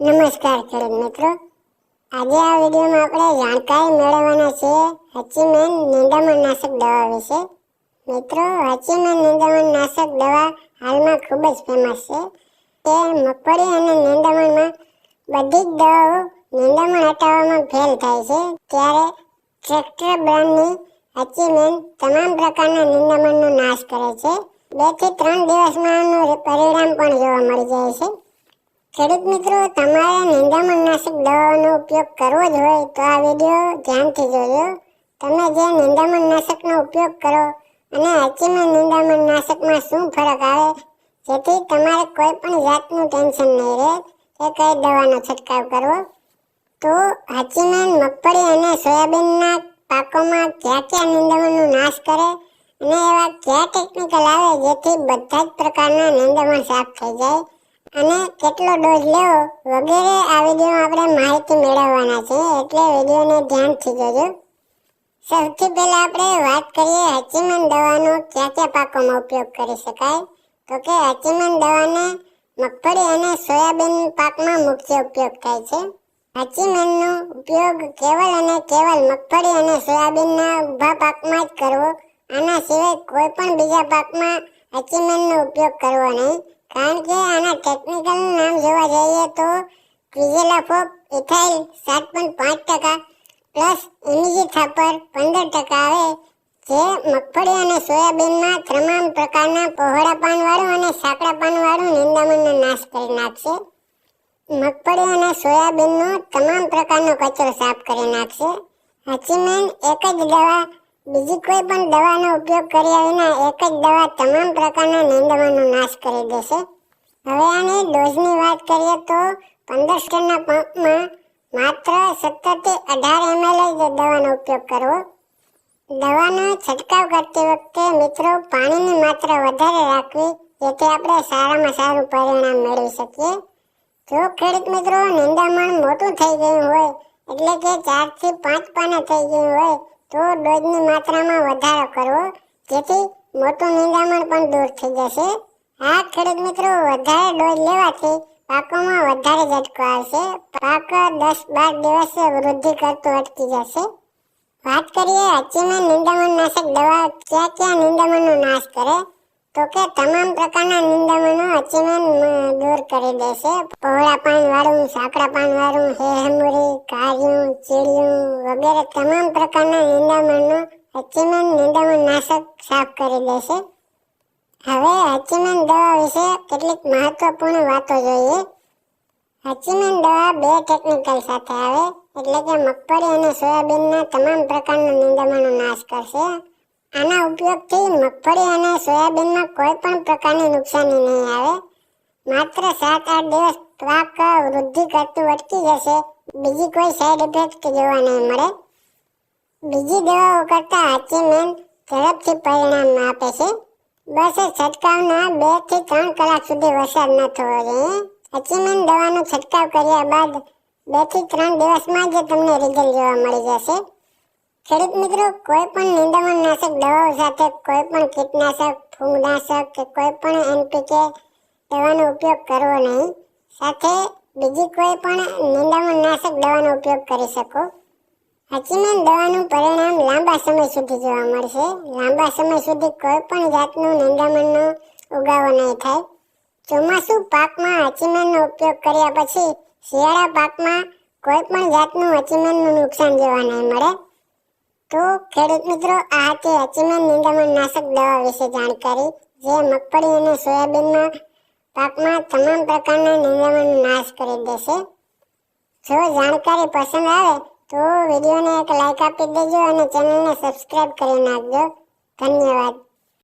નમસ્કાર ખેડૂત મિત્રો. આજે આ વિડીયોમાં આપણે જાણકારી મેળવવાના છે હચીમેન નિંદામણ નાશક દવા વિશે. મિત્રો, હચીમેન નિંદામણ નાશક દવા હાલમાં ખૂબ જ ફેમસ છે તે મગફળી અને નિંદામણમાં બધી જ દવાઓ નિંદામણ હટાવવામાં ફેલ થાય છે. ત્યારે ટ્રેક્ટર બ્રાન્ડની હચીમેન તમામ પ્રકારના નિંદામણનો નાશ કરે છે. બેથી ત્રણ દિવસમાં આનું પરિણામ પણ જોવા મળી જાય છે. ખેડૂત મિત્રો, તમારે નિંદામણનાશક દવાઓનો ઉપયોગ કરવો જ હોય તો આ વીડિયો ધ્યાનથી જોજો. તમે જે નિંદામણનાશકનો ઉપયોગ કરો અને હચીમાં નિંદામણનાશકમાં શું ફરક આવે, જેથી તમારે કોઈ પણ જાતનું ટેન્શન નહીં રહે, કે કઈ દવાનો છંટકાવ કરવો. તો હચીમેન મગફળી અને સોયાબીનના પાકોમાં કયા કયા નિંદામણનો નાશ કરે અને એવા કયા ટેકનિકલ આવે જેથી બધા જ પ્રકારના નિંદામણ સાફ થઈ જાય. અને કેટલો ડોઝ લેવો વગેરે આ વિડીયોમાં આપણે માહિતી મેળવવાના છે એટલે વિડીયોને ધ્યાનથી જોજો. સૌથી પહેલાં આપણે વાત કરીએ હચીમન દવાનો કયા કયા પાકોમાં ઉપયોગ કરી શકાય? તો કે હચીમન દવાને મગફળી અને સોયાબીન પાકમાં મુખ્ય ઉપયોગ થાય છે. હચીમનનો ઉપયોગ કેવલ અને કેવલ મગફળી અને સોયાબીનના ઊભા પાકમાં જ કરવો. આના સિવાય કોઈ પણ બીજા પાકમાં હચીમનનો ઉપયોગ કરવો નહીં. કારણ કે આના ટેકનિકલ નામ જોવા જઈએ તો ક્વિઝેલાફોપ ઇથાઇલ સાત પોઈન્ટ પાંચ ટકા પ્લસ ઇમિજી થાપર પંદર ટકા આવે, જે મગફળી અને સોયાબીનમાં તમામ પ્રકારના પહોળા પાનવાળું અને સાંકડા પાનવાળું નિંદામણનો નાશ કરી નાખશે. મગફળી અને સોયાબીનનો તમામ પ્રકારનો કચરો સાફ કરી નાખશે. હચીમેન એક જ દવા બીજી કોઈ પણ દવાનો ઉપયોગ કર્યા વિના એક જ દવા તમામ પ્રકારના નીંદવાનો નાશ કરી દેશે. હવે આની ડોઝની વાત કરીએ તો પંદર સ્ટેરના પંપમાં માત્ર સત્તરથી અઢાર એમએલ જ દવાનો ઉપયોગ કરવો. દવાનો છંટકાવ કરતી વખતે મિત્રો પાણીની માત્રા વધારે રાખવી, જેથી આપણે સારામાં સારું પરિણામ મેળવી શકીએ. જો ખેડૂત મિત્રો નિંદામણ મોટું થઈ ગયું હોય, એટલે કે ચારથી પાંચ પાના થઈ ગયું હોય તો ડોઝની માત્રામાં વધારો કરવો, જેથી મોટું નિંદામણ પણ દૂર થઈ જશે. આ ખેડૂત મિત્રો, વધારે ડોઝ લેવાથી પાકોમાં વધારે ઝટકો આવશે. પાક દસ બાર દિવસે વૃદ્ધિ કરતું અટકી જશે. વાત કરીએ હચીમાં નિંદામણ નાશક દવા ક્યાં ક્યાં નિંદામણનો નાશ કરે? તો કે તમામ પ્રકારના નિંદામણો હચીમેન દૂર કરી દેશે. પહોળા પાન વાળું સાંકડા પાન વાળું હેહમુરી કાર્યું, ચીડિયું વગેરે તમામ પ્રકારના નિંદામણનો હચીમેન નિંદામણ નાશક સાફ કરી દેશે. હવે હચીમેન દવા વિશે કેટલીક મહત્વપૂર્ણ વાતો જોઈએ. હચીમેન દવા બે ટેકનિકલ સાથે આવે, એટલે કે મગફળી અને સોયાબીનના તમામ પ્રકારના નિંદામણનો નાશ કરશે. આના ઉપયોગથી મગફળી અને સોયાબીનમાં કોઈ પણ પ્રકારની નુકસાની નહીં આવે. માત્ર સાત આઠ દિવસ પાક વૃદ્ધિ કરતું અટકી જશે. બીજી કોઈ સાઈડ ઇફેક્ટ જોવા નહીં મળે. બીજી દવાઓ કરતાં હાચીમેન ઝડપથી પરિણામ આપે છે. બસ છંટકાવના બેથી ત્રણ કલાક સુધી વરસાદ ન થવો જોઈએ. અચીમેન દવાનો છંટકાવ કર્યા બાદ બેથી ત્રણ દિવસમાં જ તમને રિઝલ્ટ જોવા મળી જશે. ખેડૂત મિત્રો, કોઈ પણ નિંદામણ નાશક દવાઓ સાથે, કોઈ પણ કીટનાશક, ફૂગનાશક કે કોઈ પણ એનપીકે દવાનો ઉપયોગ કરવો નહીં. સાથે બીજી કોઈ પણ નિંદામણ નાશક દવાનો ઉપયોગ કરી શકો. હચીમેન દવાનું પરિણામ લાંબા સમય સુધી જોવા મળશે. લાંબા સમય સુધી કોઈ પણ જાતનું નિંદામણનો ઉગાવો નહીં થાય. ચોમાસુ પાકમાં હચીમેનનો ઉપયોગ કર્યા પછી શિયાળા પાકમાં કોઈ પણ જાતનું હચીમેનનું નુકસાન જોવા નહીં મળે. તો ખેડૂત મિત્રો, આ હતી હચીમેન નિંદામણ નાશક દવા વિશે જાણકારી, જે મગફળી અને સોયાબીનના પાકમાં તમામ પ્રકારના નિંદામણનો નાશ કરી દેશે. જો જાણકારી પસંદ આવે, તો વિડીયોને એક લાઇક આપી દેજો અને ચેનલને સબસ્ક્રાઇબ કરી નાખજો. ધન્યવાદ.